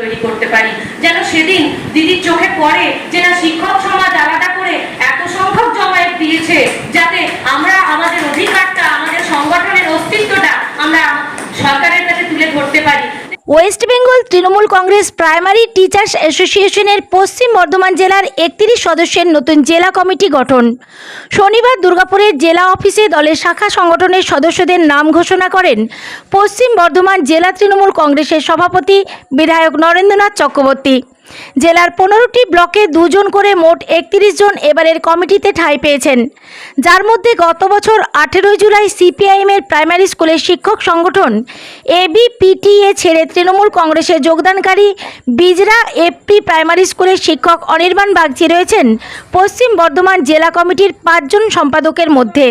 তৈরি করতে পারি। যেন সেদিন দিদির চোখে পড়ে যে না শিক্ষক সমাজ আলাদা করে এত সংখ্যক জমায়েত দিয়েছে, যাতে আমরা আমাদের অধিকারটা আমাদের সংগঠনের অস্তিত্বটা আমরা সরকারের কাছে তুলে ধরতে পারি West Bengal Trinamool Congress primary teachers অ্যাসোসিয়েশনের পশ্চিম বর্ধমান জেলার একত্রিশ সদস্যের নতুন জেলা কমিটি গঠন। শনিবার দুর্গাপুরের জেলা অফিসে দলের শাখা সংগঠনের সদস্যদের নাম ঘোষণা করেন পশ্চিম বর্ধমান জেলা তৃণমূল কংগ্রেসের সভাপতি বিধায়ক নরেন্দ্রনাথ চক্রবর্তী। জেলার পনেরোটি ব্লকে দুজন করে মোট একত্রিশ জন এবারের কমিটিতে ঠাঁই পেয়েছেন। যার মধ্যে গত বছর আঠেরোই জুলাই সিপিআইএমের প্রাইমারি স্কুলের শিক্ষক সংগঠন এবিপিটিএ ছেড়ে তৃণমূল কংগ্রেসে যোগদানকারী বিজরা এফপি প্রাইমারি স্কুলের শিক্ষক অনির্বাণ বাগচি রয়েছেন পশ্চিম বর্ধমান জেলা কমিটির পাঁচজন সম্পাদকের মধ্যে।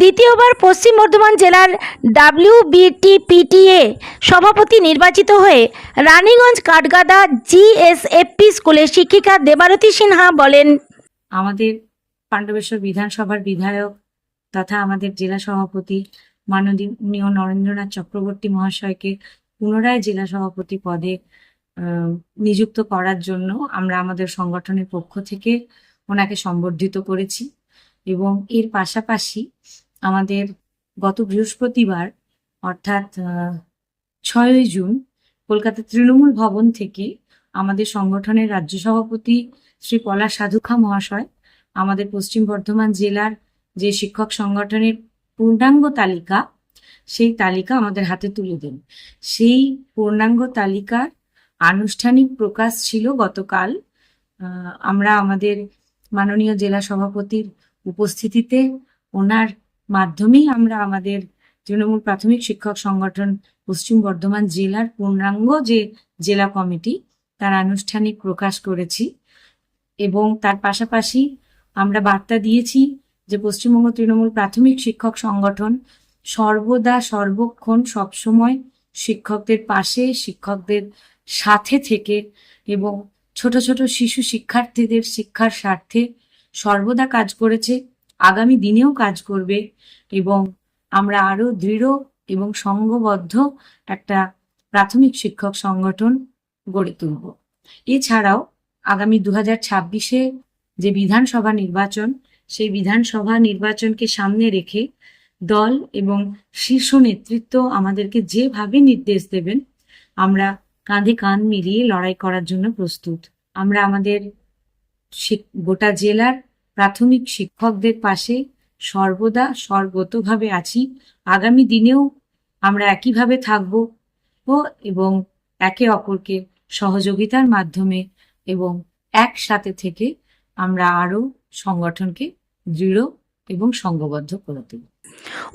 দ্বিতীয়বার পশ্চিম বর্ধমান জেলার ডাব্লিউবিটিপিটিএ সভাপতি নির্বাচিত হয়ে রানীগঞ্জ কাঠগাদা জিএসএফপি স্কুলের শিক্ষিকা দেবারতী সিনহা বলেন, আমাদের পাণ্ডবেশ্বর বিধানসভার বিধায়ক তথা আমাদের জেলা সভাপতি মাননীয় নরেন্দ্রনাথ চক্রবর্তী মহাশয়কে পুনরায় জেলা সভাপতি পদে নিযুক্ত করার জন্য আমরা আমাদের সংগঠনের পক্ষ থেকে ওনাকে সম্বর্ধিত করেছি। এবং এর পাশাপাশি আমাদের গত বৃহস্পতিবার, অর্থাৎ ছয়ই জুন, কলকাতা তৃণমূল ভবন থেকে আমাদের সংগঠনের রাজ্য সভাপতি শ্রী পলাশ সাধুখা মহাশয়, আমাদের পশ্চিম বর্ধমান জেলার যে শিক্ষক সংগঠনের পূর্ণাঙ্গ তালিকা, সেই তালিকা আমাদের হাতে তুলে দেন। সেই পূর্ণাঙ্গ তালিকার আনুষ্ঠানিক প্রকাশ ছিল গতকাল আমরা আমাদের মাননীয় জেলা সভাপতির উপস্থিতিতে ওনার মাধ্যমেই আমরা আমাদের তৃণমূল প্রাথমিক শিক্ষক সংগঠন পশ্চিম বর্ধমান জেলার পূর্ণাঙ্গ যে জেলা কমিটি, তার আনুষ্ঠানিক প্রকাশ করেছি এবং তার পাশাপাশি আমরা বার্তা দিয়েছি যে পশ্চিমবঙ্গ তৃণমূল প্রাথমিক শিক্ষক সংগঠন সর্বদা সর্বক্ষণ সবসময় শিক্ষকদের পাশে, শিক্ষকদের সাথে থেকে এবং ছোট ছোট শিশু শিক্ষার্থীদের শিক্ষার স্বার্থে সর্বদা কাজ করেছে, আগামী দিনেও কাজ করবে এবং আমরা আরও দৃঢ় এবং সংঘবদ্ধ একটা প্রাথমিক শিক্ষক সংগঠন গড়ে তুলব। এছাড়াও আগামী দু হাজার ছাব্বিশে যে বিধানসভা নির্বাচন, সেই বিধানসভা নির্বাচনকে সামনে রেখে দল এবং শীর্ষ নেতৃত্ব আমাদেরকে যেভাবে নির্দেশ দেবেন, আমরা কাঁধে কাঁধ মিলিয়ে লড়াই করার জন্য প্রস্তুত। আমরা আমাদের গোটা জেলার প্রাথমিক শিক্ষকদের পাশে সর্বদা সর্বতভাবে আছি। আগামী দিনেও আমরা একইভাবে থাকব ও এবং একে অপরকে সহযোগিতার মাধ্যমে এবং একসাথে থেকে আমরা আরও সংগঠনকে দৃঢ় এবং সংঘবদ্ধ করে তুলব।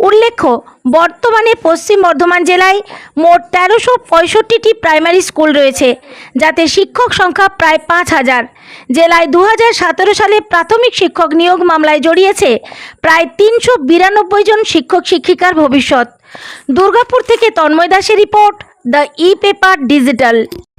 উল্লেখ্য, বর্তমানে পশ্চিম বর্ধমান জেলায় মোট তেরোশো পঁয়ষট্টিটি প্রাইমারি স্কুল রয়েছে, যাতে শিক্ষক সংখ্যা প্রায় পাঁচ হাজার। জেলায় দু হাজার সতেরো সালে প্রাথমিক শিক্ষক নিয়োগ মামলায় জড়িয়েছে প্রায় তিনশো বিরানব্বই জন শিক্ষক শিক্ষিকার ভবিষ্যৎ। দুর্গাপুর থেকে তন্ময় দাসের report, the E paper digital.